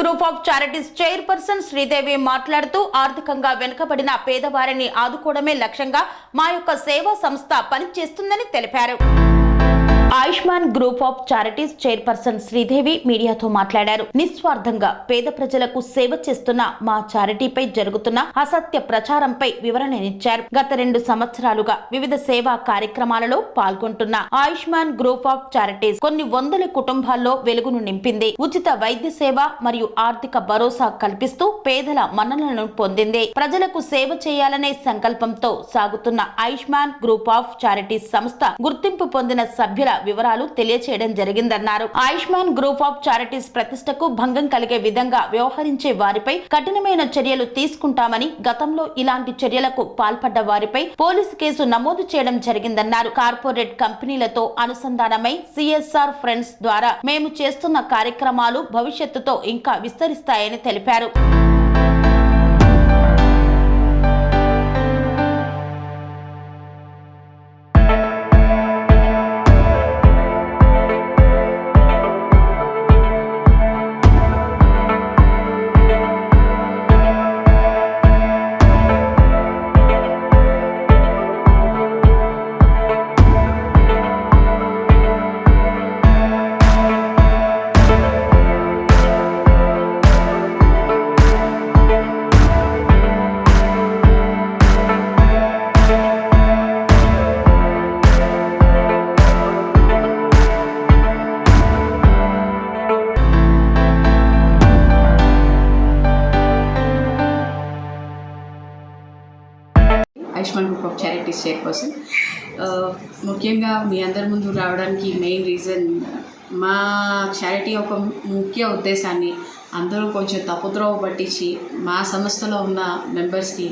Group of charities chairperson Sridevi మాట్లాడుతూ ఆర్థికంగా వెనుకబడిన పేదవారిని ఆదుకోవడమే లక్ష్యంగా మా యొక్క సేవా సంస్థ పనిచేస్తుందని తెలిపారు. Ayushman group of charities chairperson Sridevi మీడియాతో మాట్లాడారు. నిస్వార్థంగా పేద ప్రజలకు సేవ చేస్తున్న మా చారిటీపై జరుగుతున్న అసత్య ప్రచారంపై వివరణనిచ్చారు గత రెండు సంవత్సరాలుగా వివిధ సేవా కార్యక్రమాలలో పాల్గొంటున్న ఆయుష్మాన్ గ్రూప్ ఆఫ్ చారిటీస్ కొన్ని వందల కుటుంబాల్లో వెలుగును నింపింది. ఉచిత వైద్య సేవ మరియు ఆర్థిక భరోసా కల్పిస్తూ పేదల మన్ననలను పొందింది. ప్రజలకు సేవ చేయాలనే సంకల్పంతో సాగుతున్న ఆయుష్మాన్ గ్రూప్ ఆఫ్ చారిటీస్ సంస్థ గుర్తింపు పొందిన సభ్యుల వివరాలు తెలియచేయడం జరిగిందన్నారు. ఆయుష్మాన్ గ్రూప్ ఆఫ్ చారిటీస్ ప్రతిష్టకు భంగం కలిగే విధంగా వ్యవహరించే వారిపై కఠినమైన చర్యలు తీసుకుంటామని గతంలో ఇలాంటి చర్యలకు పాల్పడ్డ వారిపై పోలీసు కేసు నమోదు చేయడం జరిగిందన్నారు. కార్పొరేట్ కంపెనీలతో అనుసంధానమై సిఎస్ఆర్ ఫ్రెండ్స్ ద్వారా మేము చేస్తున్న కార్యక్రమాలు భవిష్యత్తుతో ఇంకా విస్తరిస్తాయని తెలిపారు. Lakshman group of charities chairperson. ముఖ్యంగా మీ అందరి ముందు రావడానికి మెయిన్ రీజన్ మా చారిటీ ఒక ముఖ్య ఉద్దేశాన్ని అందరూ కొంచెం తప్పుద్రోవ పట్టించి మా సంస్థలో ఉన్న మెంబర్స్కి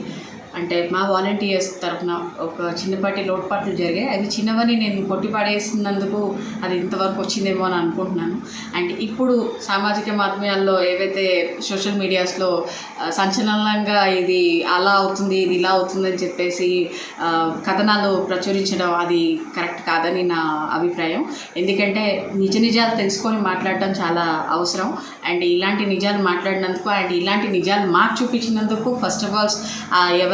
అంటే మా వాలంటీర్స్ తరఫున ఒక చిన్నపాటి లోటుపాట్లు జరిగాయి. అవి చిన్నవని నేను కొట్టి పడేసినందుకు అది ఇంతవరకు వచ్చిందేమో అని అనుకుంటున్నాను. అండ్ ఇప్పుడు సామాజిక మాధ్యమాల్లో ఏవైతే సోషల్ మీడియాస్లో సంచలనంగా ఇది అలా అవుతుంది ఇది ఇలా అవుతుందని చెప్పేసి కథనాలు ప్రచురించడం అది కరెక్ట్ కాదని నా అభిప్రాయం. ఎందుకంటే నిజ నిజాలు తెలుసుకొని మాట్లాడడం చాలా అవసరం. అండ్ ఇలాంటి నిజాలు మాట్లాడినందుకు అండ్ ఇలాంటి నిజాలు మాకు చూపించినందుకు ఫస్ట్ ఆఫ్ ఆల్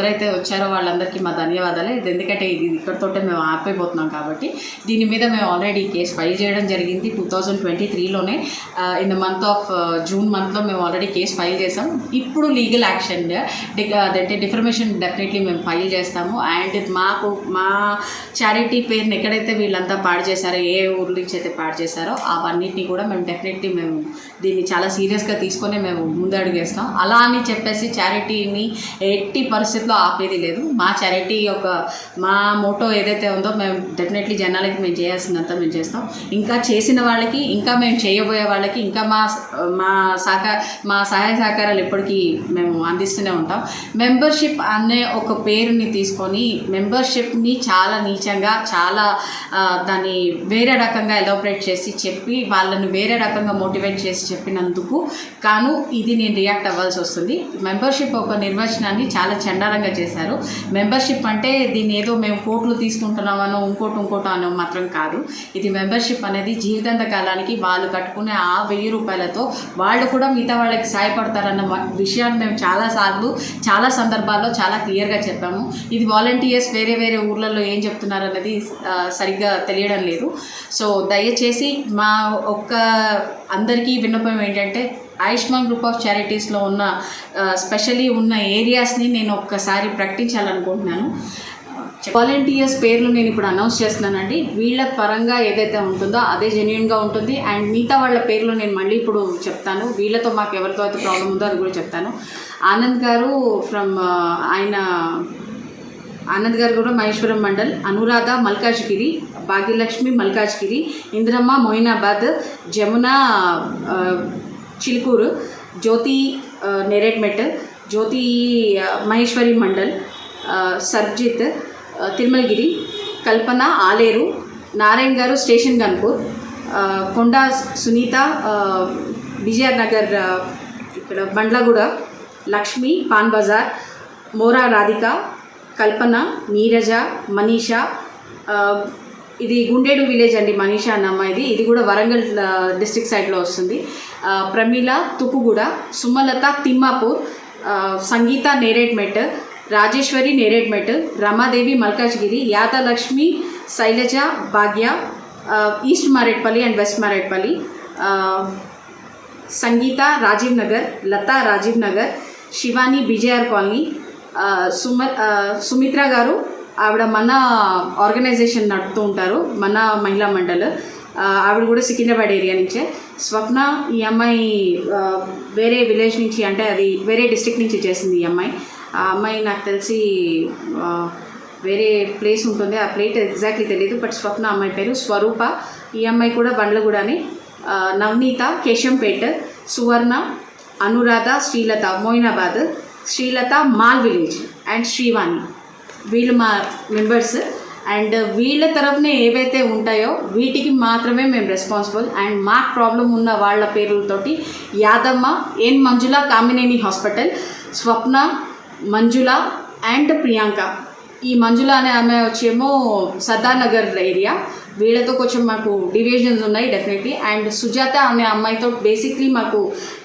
ఎవరైతే వచ్చారో వాళ్ళందరికీ మా ధన్యవాదాలు. ఇది ఎందుకంటే ఇది ఇక్కడితోటే మేము ఆపైపోతున్నాం కాబట్టి దీని మీద మేము ఆల్రెడీ కేసు ఫైల్ చేయడం జరిగింది two thousand twenty త్రీలోనే in the month of June మంత్లో మేము ఆల్రెడీ కేసు ఫైల్ చేసాం ఇప్పుడు లీగల్ యాక్షన్ అదంటే డిఫర్మేషన్ డెఫినెట్లీ మేము ఫైల్ చేస్తాము. అండ్ మాకు మా చారిటీ పేరుని ఎక్కడైతే వీళ్ళంతా పాడు చేశారో ఏ ఊరి నుంచి అయితే పాడు చేశారో అవన్నిటిని కూడా మేము డెఫినెట్లీ మేము దీన్ని చాలా సీరియస్గా తీసుకొని మేము ముందడుగేస్తాం అలా అని చెప్పేసి చారిటీని ఎట్టి పరిస్థితుల్లో ఆపేది లేదు. మా చారిటీ ఒక మా మోటో ఏదైతే ఉందో మేము డెఫినెట్లీ జనాలకి మేము చేయాల్సినంత మేము చేస్తాం. ఇంకా చేసిన వాళ్ళకి ఇంకా మేము చేయబోయే వాళ్ళకి ఇంకా మా మా సహకార మా సహాయ సహకారాలు ఎప్పటికీ మేము అందిస్తూనే ఉంటాం. మెంబర్షిప్ అనే ఒక పేరుని తీసుకొని మెంబర్షిప్ని చాలా నీచంగా చాలా దాన్ని వేరే రకంగా ఎలాబరేట్ చేసి చెప్పి వాళ్ళని వేరే రకంగా మోటివేట్ చేసి చెప్పినందుకు కాను ఇది నేను రియాక్ట్ అవ్వాల్సి వస్తుంది. మెంబర్షిప్ ఒక నిర్వచనాన్ని చాలా చండాలంగా చేశారు. మెంబర్షిప్ అంటే దీన్ని ఏదో మేము కోట్లు తీసుకుంటున్నామనో ఇంకోటి ఇంకోటి అనో మాత్రం కాదు. ఇది మెంబర్షిప్ అనేది జీవితాంత కాలానికి వాళ్ళు కట్టుకునే ఆ వెయ్యి రూపాయలతో వాళ్ళు కూడా మిగతా వాళ్ళకి సహాయపడతారన్న విషయాన్ని మేము చాలాసార్లు చాలా సందర్భాల్లో చాలా క్లియర్గా చెప్పాము. ఇది వాలంటీర్స్ వేరే వేరే ఊర్లలో ఏం చెప్తున్నారు అన్నది సరిగ్గా తెలియడం లేదు. సో దయచేసి మా ఒక్క అందరికీ విన్నపం ఏంటంటే ఆయుష్మాన్ గ్రూప్ ఆఫ్ చారిటీస్లో ఉన్న స్పెషలీ ఉన్న ఏరియాస్ని నేను ఒక్కసారి ప్రకటించాలనుకుంటున్నాను. వాలంటీర్స్ పేర్లు నేను ఇప్పుడు అనౌన్స్ చేస్తున్నానండి. వీళ్ళ పరంగా ఏదైతే ఉంటుందో అదే జెన్యున్గా ఉంటుంది. అండ్ మిగతా వాళ్ళ పేర్లు నేను మళ్ళీ ఇప్పుడు చెప్తాను. వీళ్ళతో మాకు ఎవరితో అయితే ప్రాబ్లం ఉందో అది కూడా చెప్తాను. ఆనంద్ గారు ఫ్రమ్ ఆయన ఆనంద్ గారు కూడా మహేశ్వరం మండల్. అనురాధ మల్కాజ్గిరి భాగ్యలక్ష్మి మల్కాజ్గిరి ఇంద్రమ్మ మొయినాబాద్ జమున చిలుకూరు జ్యోతి ఆ, జ్యోతి మహేశ్వరి మండల్ సర్జిత్ తిరుమలగిరి కల్పన ఆలేరు నారాయణ్ గారు స్టేషన్ గన్పూర్ కొండా సునీత ఆ, విజయ్ నగర్ ఇక్కడ బండ్లగూడ లక్ష్మి పాన్ బజార్ మోరా రాధిక కల్పన నీరజ మనీషా ఇది గుండేడు విలేజ్ అండి మనీషా అన్న అమ్మాయిది. ఇది కూడా వరంగల్ డిస్ట్రిక్ట్ సైడ్లో వస్తుంది. Pramila Tukuguda Sumalatha Timmapur Sangeetha Neredmet Rajeshwari Neredmet Ramadevi Malkajgiri Yadalakshmi Shailaja Bhagya east Marredpally and west Marredpally Sangeetha Rajiv Nagar Latha Rajiv Nagar Shivani BJR colony Suma Sumitra garu ఆవిడ మన organisation నడుపుతూ ఉంటారు మన మహిళా మండలి. ఆవిడ కూడా Secunderabad area నుంచే. స్వప్న ఈ అమ్మాయి వేరే విలేజ్ నుంచి అంటే అది వేరే డిస్ట్రిక్ట్ నుంచి చేసింది ఈ అమ్మాయి. ఆ అమ్మాయి నాకు తెలిసి వేరే ప్లేస్ ఉంటుంది. ఆ ప్లేట్ ఎగ్జాక్ట్లీ తెలియదు బట్ స్వప్న అమ్మాయి పేరు స్వరూప. ఈ అమ్మాయి కూడా బండ్లగూడని Navaneetha Keshampet Suvarna Anuradha Srilatha Moinabad Srilatha mall village and Srivani. వీళ్ళు మా మెంబర్స్. అండ్ వీళ్ళ తరఫున ఏవైతే ఉంటాయో వీటికి మాత్రమే మేము రెస్పాన్సిబుల్ అండ్ మాకు ప్రాబ్లం ఉన్న వాళ్ళ పేర్లతోటి Yadamma N Manjula Kamineni hospital Swapna Manjula and Priyanka. ఈ మంజుల అనే ఆమె వచ్చేమో సదానగర్ ఏరియా వీళ్ళతో కొంచెం మాకు డివిజన్స్ ఉన్నాయి డెఫినెట్లీ అండ్ సుజాత అనే అమ్మాయితో బేసిక్లీ మాకు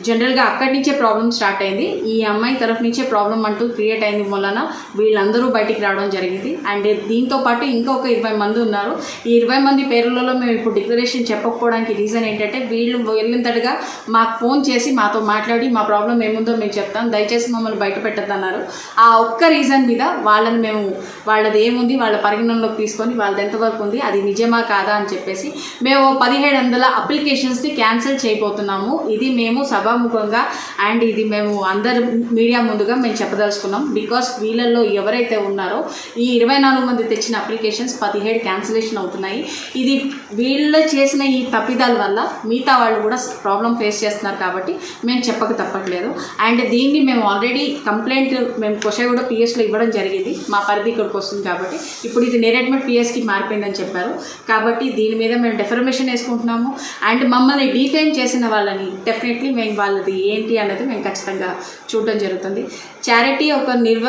జనరల్గా అక్కడి నుంచే ప్రాబ్లం స్టార్ట్ అయింది. ఈ అమ్మాయి తరఫు నుంచే ప్రాబ్లం అంటూ క్రియేట్ అయింది వలన వీళ్ళందరూ బయటికి రావడం జరిగింది. అండ్ దీంతో పాటు ఇంకొక ఇరవై మంది ఉన్నారు. ఈ ఇరవై మంది పేర్లలో మేము ఇప్పుడు డిక్లరేషన్ చెప్పకపోవడానికి రీజన్ ఏంటంటే వీళ్ళు వెళ్ళినంతటిగా మాకు ఫోన్ చేసి మాతో మాట్లాడి మా ప్రాబ్లం ఏముందో మేము చెప్తాం. దయచేసి మమ్మల్ని బయట పెట్టద్దన్నారు ఆ ఒక్క రీజన్ మీద వాళ్ళని మేము వాళ్ళది ఏముంది వాళ్ళ పరిగణనలోకి తీసుకొని వాళ్ళది ఎంతవరకు ఉంది అది నిజమా కాదా అని చెప్పేసి మేము పదిహేడు వందల అప్లికేషన్స్ని క్యాన్సిల్ చేయబోతున్నాము. ఇది మేము సభాముఖంగా అండ్ ఇది మేము అందరు మీడియా ముందుగా మేము చెప్పదలుచుకున్నాం. బికాస్ వీళ్ళల్లో ఎవరైతే ఉన్నారో ఈ ఇరవై నాలుగు మంది తెచ్చిన అప్లికేషన్స్ పదిహేడు క్యాన్సిలేషన్ అవుతున్నాయి. ఇది వీళ్ళు చేసిన ఈ తప్పిదాల వల్ల మిగతా వాళ్ళు కూడా ప్రాబ్లం ఫేస్ చేస్తున్నారు కాబట్టి మేము చెప్పక తప్పట్లేదు. అండ్ దీన్ని మేము ఆల్రెడీ కంప్లైంట్ మేము కొషగూడ పిఎస్లో ఇవ్వడం జరిగింది. మా పరిధి ఇక్కడికి వస్తుంది కాబట్టి. ఇప్పుడు ఇది నేరేట్మెంట్ పిఎస్కి మారిపోయిందని చెప్పారు. కాబట్టి దీని మీద మేము డెఫర్మేషన్ వేసుకుంటున్నాము. అండ్ మమ్మల్ని డీఫేమ్ చేసిన వాళ్ళని డెఫినెట్లీ మేము వాళ్ళది ఏంటి అనేది మేము ఖచ్చితంగా చూడడం జరుగుతుంది. చారిటీ ఒక నిర్వ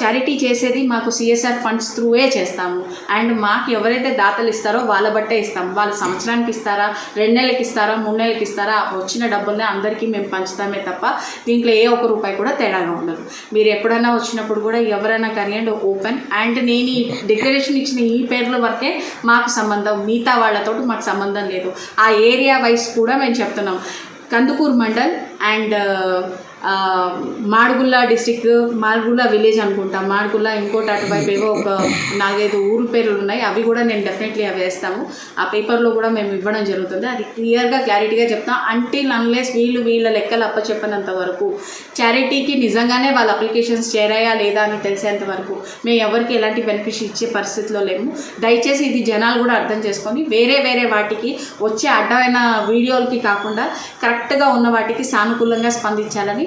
చారిటీ చేసేది మాకు సిఎస్ఆర్ ఫండ్స్ త్రూవే చేస్తాము. అండ్ మాకు ఎవరైతే దాతలు ఇస్తారో వాళ్ళ బట్టే ఇస్తాము. వాళ్ళు సంవత్సరానికి ఇస్తారా రెండు నెలలకి ఇస్తారా మూడు నెలలకి ఇస్తారా వచ్చిన డబ్బుల్ని అందరికీ మేము పంచుతామే తప్ప దీంట్లో ఏ ఒక్క రూపాయి కూడా తేడాగా ఉండదు. మీరు ఎప్పుడైనా వచ్చినప్పుడు కూడా ఎవరైనా కానివ్వండి ఓపెన్ అండ్ నేను ఈ డిక్లరేషన్ ఇచ్చిన ఈ పేర్ల వరకే మాకు సంబంధం మిగతా వాళ్ళతో మాకు సంబంధం లేదు. ఆ ఏరియా వైస్ కూడా మేము చెప్తున్నాం. Kandukur mandal and Madugula district Madugula village అనుకుంటా. మాడుగుల్ల ఇంకోటి అటువైపు ఏవో ఒక నాలుగైదు ఊరు పేర్లు ఉన్నాయి. అవి కూడా నేను డెఫినెట్లీ అవి వేస్తాము. ఆ పేపర్లో కూడా మేము ఇవ్వడం జరుగుతుంది. అది క్లియర్గా క్లారిటీగా చెప్తాం. అంటిల్ అన్లెస్ వీళ్ళు వీళ్ళ లెక్కలు అప్పచెప్పనంత వరకు. చారిటీకి నిజంగానే వాళ్ళ అప్లికేషన్స్ చేరాయా లేదా అని తెలిసేంత వరకు మేము ఎవరికి ఎలాంటి బెనిఫిట్ ఇచ్చే పరిస్థితిలో లేము. దయచేసి ఇది జనాలు కూడా అర్థం చేసుకొని వేరే వేరే వాటికి వచ్చే అడ్డమైన వీడియోలకి కాకుండా కరెక్ట్గా ఉన్న వాటికి సానుకూలంగా స్పందించాలని